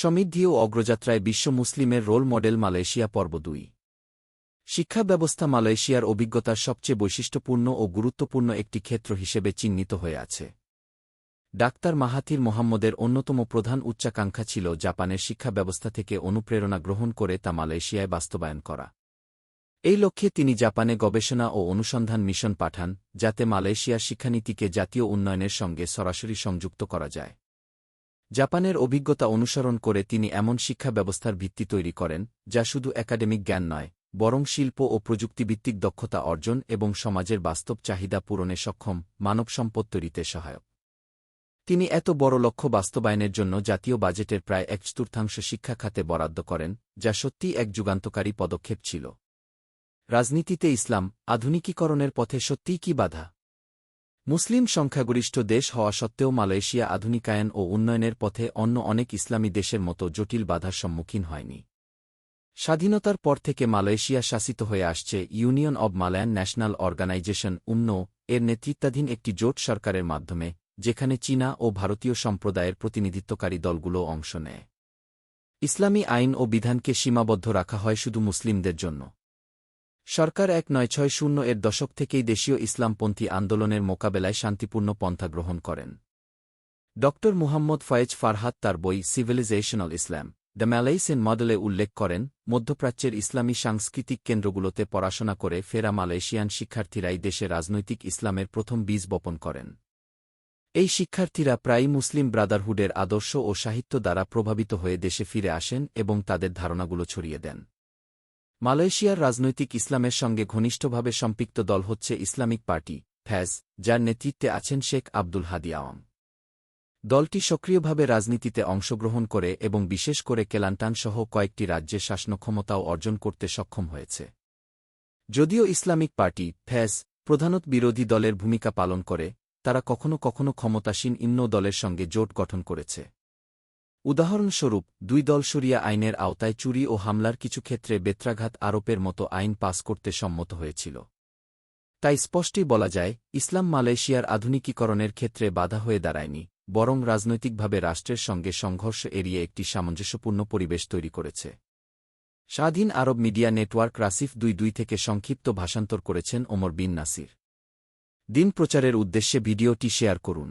সমৃদ্ধি ও অগ্রযাত্রায় বিশ্ব মুসলিমের রোল মডেল মালয়েশিয়া পর্ব দুই। শিক্ষা ব্যবস্থা মালয়েশিয়ার অভিজ্ঞতার সবচেয়ে বৈশিষ্ট্যপূর্ণ ও গুরুত্বপূর্ণ একটি ক্ষেত্র হিসেবে চিহ্নিত হয়ে আছে। ডাক্তার মাহাথির মোহাম্মদের অন্যতম প্রধান উচ্চাকাঙ্ক্ষা ছিল জাপানের শিক্ষা ব্যবস্থা থেকে অনুপ্রেরণা গ্রহণ করে তা মালয়েশিয়ায় বাস্তবায়ন করা। এই লক্ষ্যে তিনি জাপানে গবেষণা ও অনুসন্ধান মিশন পাঠান, যাতে মালয়েশিয়ার শিক্ষানীতিকে জাতীয় উন্নয়নের সঙ্গে সরাসরি সংযুক্ত করা যায়। জাপানের অভিজ্ঞতা অনুসরণ করে তিনি এমন শিক্ষা ব্যবস্থার ভিত্তি তৈরি করেন, যা শুধু একাডেমিক জ্ঞান নয়, বরং শিল্প ও প্রযুক্তিভিত্তিক দক্ষতা অর্জন এবং সমাজের বাস্তব চাহিদা পূরণে সক্ষম মানব সম্পদ তৈরিতে সহায়ক। তিনি এত বড় লক্ষ্য বাস্তবায়নের জন্য জাতীয় বাজেটের প্রায় এক চতুর্থাংশ শিক্ষা খাতে বরাদ্দ করেন, যা সত্যিই এক যুগান্তকারী পদক্ষেপ ছিল। রাজনীতিতে ইসলাম আধুনিকীকরণের পথে সত্যিই কি বাধা? মুসলিম সংখ্যাগরিষ্ঠ দেশ হওয়া সত্ত্বেও মালয়েশিয়া আধুনিকায়ন ও উন্নয়নের পথে অন্য অনেক ইসলামী দেশের মতো জটিল বাধার সম্মুখীন হয়নি। স্বাধীনতার পর থেকে মালয়েশিয়া শাসিত হয়ে আসছে union of Malayan national organisation উন্ন, এর নেতৃত্বাধীন একটি জোট সরকারের মাধ্যমে, যেখানে চীনা ও ভারতীয় সম্প্রদায়ের প্রতিনিধিত্বকারী দলগুলো অংশ নেয়। ইসলামী আইন ও বিধানকে সীমাবদ্ধ রাখা হয় শুধু মুসলিমদের জন্য। সরকার এক নয় ছয় শূন্য এর দশক থেকেই দেশীয় ইসলামপন্থী আন্দোলনের মোকাবেলায় শান্তিপূর্ণ পন্থা গ্রহণ করেন। ড. মুহাম্মদ ফয়েজ ফারহাত তার বই সিভিলাইজেশনাল ইসলাম, দ্য ম্যালাইসেন মডেলে উল্লেখ করেন, মধ্যপ্রাচ্যের ইসলামী সাংস্কৃতিক কেন্দ্রগুলোতে পড়াশোনা করে ফেরা মালয়েশিয়ান শিক্ষার্থীরাই দেশে রাজনৈতিক ইসলামের প্রথম বীজ বপন করেন। এই শিক্ষার্থীরা প্রায়ই মুসলিম ব্রাদারহুডের আদর্শ ও সাহিত্য দ্বারা প্রভাবিত হয়ে দেশে ফিরে আসেন এবং তাদের ধারণাগুলো ছড়িয়ে দেন। মালয়েশিয়ার রাজনৈতিক ইসলামের সঙ্গে ঘনিষ্ঠভাবে সম্পৃক্ত দল হচ্ছে ইসলামিক পার্টি, ফ্যাজ, যার নেতৃত্বে আছেন শেখ আব্দুল হাদি আওয়াম। দলটি সক্রিয়ভাবে রাজনীতিতে অংশগ্রহণ করে এবং বিশেষ করে কেলান্টান সহ কয়েকটি রাজ্যে শাসনক্ষমতাও অর্জন করতে সক্ষম হয়েছে। যদিও ইসলামিক পার্টি, ফ্যাজ, প্রধানত বিরোধী দলের ভূমিকা পালন করে, তারা কখনো কখনো ক্ষমতাসীন ইন্ন দলের সঙ্গে জোট গঠন করেছে। উদাহরণস্বরূপ, দুই দল সরিয়া আইনের আওতায় চুরি ও হামলার কিছু ক্ষেত্রে বেত্রাঘাত আরোপের মতো আইন পাস করতে সম্মত হয়েছিল। তাই স্পষ্টই বলা যায়, ইসলাম মালয়েশিয়ার আধুনিকীকরণের ক্ষেত্রে বাধা হয়ে দাঁড়ায়নি, বরং রাজনৈতিকভাবে রাষ্ট্রের সঙ্গে সংঘর্ষ এড়িয়ে একটি সামঞ্জস্যপূর্ণ পরিবেশ তৈরি করেছে। স্বাধীন আরব মিডিয়া নেটওয়ার্ক রাসিফ দুই দুই থেকে সংক্ষিপ্ত ভাষান্তর করেছেন ওমর বিন নাসির। দিন প্রচারের উদ্দেশ্যে ভিডিওটি শেয়ার করুন।